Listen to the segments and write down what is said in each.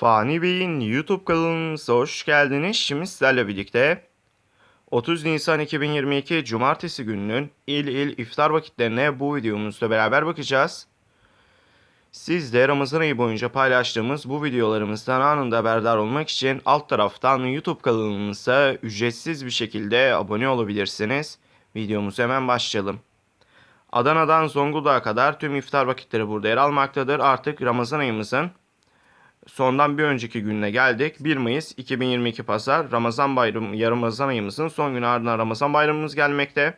Fani Bey'in YouTube kanalımıza hoş geldiniz. Şimdi sizlerle birlikte 30 Nisan 2022 Cumartesi gününün il il iftar vakitlerine bu videomuzda beraber bakacağız. Siz de Ramazan ayı boyunca paylaştığımız bu videolarımızdan anında haberdar olmak için alt taraftan YouTube kanalımıza ücretsiz bir şekilde abone olabilirsiniz. Videomuza hemen başlayalım. Adana'dan Zonguldak'a kadar tüm iftar vakitleri burada yer almaktadır. Artık Ramazan ayımızın sondan bir önceki gününe geldik. 1 Mayıs 2022 Pazar Ramazan bayramı, yarım Ramazan ayımızın son günü ardından Ramazan bayramımız gelmekte.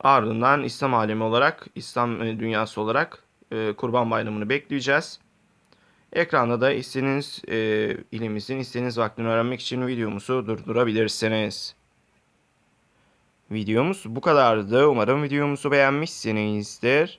Ardından İslam alemi olarak, İslam e, dünyası olarak e, Kurban Bayramı'nı bekleyeceğiz. Ekranda da istediğiniz e, ilimizin istediğiniz vaktini öğrenmek için videomuzu durdurabilirsiniz. Videomuz bu kadardı. Umarım videomuzu beğenmişsinizdir.